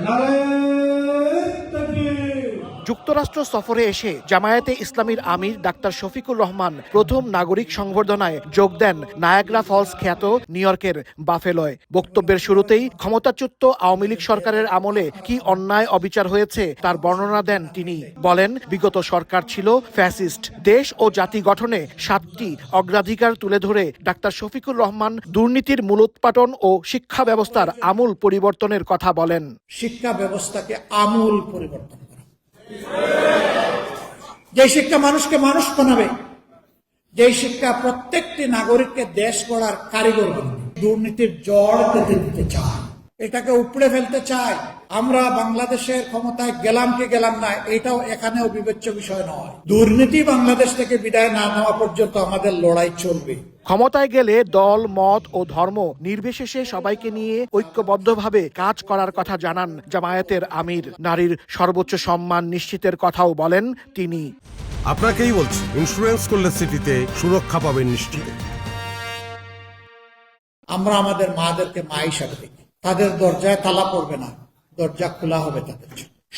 Narayan! যুক্তরাষ্ট্র সফরে এসে জামায়াতে ইসলামীর আমির ডাক্তার শফিকুর রহমান প্রথম নাগরিক সংবর্ধনায় যোগ দেন নায়াগ্রা ফলস খ্যাত নিউ ইয়র্কের বাফেলয়। বক্তব্যের শুরুতেই ক্ষমতাচ্যুত আওয়ামী লীগ সরকারের আমলে কি অন্যায় অবিচার হয়েছে তার বর্ণনা দেন তিনি। বলেন, বিগত সরকার ছিল ফ্যাসিস্ট। দেশ ও জাতি গঠনে সাতটি অগ্রাধিকার তুলে ধরে ডাক্তার শফিকুর রহমান দুর্নীতির মূলোৎপাটন ও শিক্ষা ব্যবস্থার আমূল পরিবর্তনের কথা বলেন। শিক্ষা ব্যবস্থাকে আমূল পরিবর্তন। যে শিক্ষা মানুষকে মানুষ বানাবে যে শিক্ষা প্রত্যেকটি নাগরিককে দেশ গড়ার কারিগর বানাবে, দুর্নীতির জড় পেতে দিতে চায়। এটাকে উপড়ে ফেলতে চায় আমরা বাংলাদেশের ক্ষমতায় গেলাম কি গেলাম না এটাও এখানেও বিবেচ্য বিষয় নয়। দুর্নীতি বাংলাদেশ থেকে বিদায় না নেওয়া পর্যন্ত আমাদের লড়াই চলবে। ক্ষমতায় গেলে দল মত ও ধর্ম নির্বিশেষে সবাইকে নিয়ে ঐক্যবদ্ধভাবে কাজ করার কথা জানান জামায়াতের আমির। নারীর সর্বোচ্চ সম্মান নিশ্চিতের কথাও বলেন তিনি। আপনাকেই বলছি ইন্স্যুরেন্স করলে সিটিতে সুরক্ষা পাবেন নিশ্চিত। আমরা আমাদের মাদেরকে মা হিসাবে দেখি। তাদের দরজায় তালা পড়বে না, দরজা খোলা হবে তাদের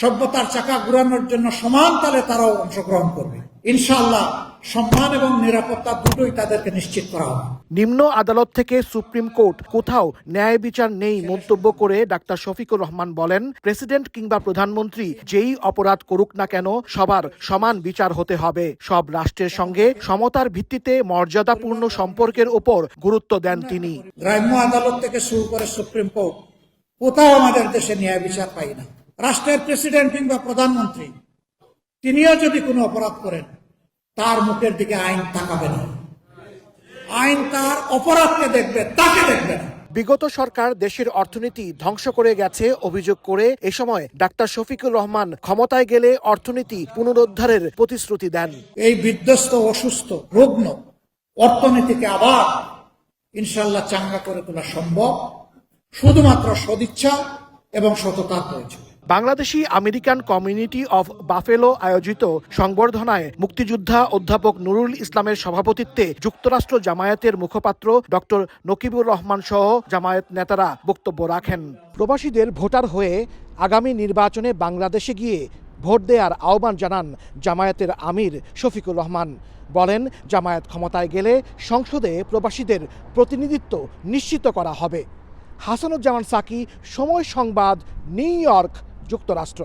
সভ্যতার চাকা ঘুরানোর জন্য সমান তালে তারাও অংশগ্রহণ করবে। ইনশাআল্লাহ সম্মান এবং নিরাপত্তা দুটোই তাদেরকে নিশ্চিত করা হবে। নিম্ন আদালত থেকে সুপ্রিম কোর্ট কোথাও ন্যায় বিচার নেই মন্তব্য করে ডাক্তার শফিকুর রহমান বলেন প্রেসিডেন্ট কিংবা প্রধানমন্ত্রী যেই অপরাধ করুক না কেন সবার সমান বিচার হতে হবে। সব রাষ্ট্রের সঙ্গে সমতার ভিত্তিতে মর্যাদাপূর্ণ সম্পর্কের ওপর গুরুত্ব দেন তিনি। গ্রাম্য আদালত থেকে শুরু করে সুপ্রিম কোর্ট কোথাও আমাদের দেশে ন্যায় বিচার পাই না। রাষ্ট্রের প্রেসিডেন্ট কিংবা প্রধানমন্ত্রী তিনিও যদি কোনো অপরাধ করেন তার মুখের দিকে আইন তাকাবে না। আইন তার অপরাধকে দেখবে তাকে দেখবে না। বিগত সরকার দেশের অর্থনীতি ধ্বংস করে গেছে অভিযোগ করে এ সময় ডাক্তার শফিকুর রহমান ক্ষমতায় গেলে অর্থনীতি পুনরুদ্ধারের প্রতিশ্রুতি দেন। এই বিধ্বস্ত অসুস্থ রুগ্ন অর্থনীতিকে আবার ইনশাল্লাহ চাঙ্গা করে তোলা সম্ভব। শুধুমাত্র সদিচ্ছা এবং সততার প্রয়োজন। Bangladeshi American community of Buffalo আয়োজিত সংবর্ধনায় মুক্তিযোদ্ধা অধ্যাপক নুরুল ইসলামের সভাপতিত্বে যুক্তরাষ্ট্র জামায়াতের মুখপাত্র ডক্টর নকিবুর রহমান সহ জামায়াত নেতারা বক্তব্য রাখেন। প্রবাসীদের ভোটার হয়ে আগামী নির্বাচনে বাংলাদেশে গিয়ে ভোট দেওয়ার আহ্বান জানান জামায়াতের আমির শফিকুর রহমান। বলেন, জামায়াত ক্ষমতায় গেলে সংসদে প্রবাসীদের প্রতিনিধিত্ব নিশ্চিত করা হবে। হাসানুজ্জামান সাকি, সময় সংবাদ, নিউ ইয়র্ক যুক্তরাষ্ট্র।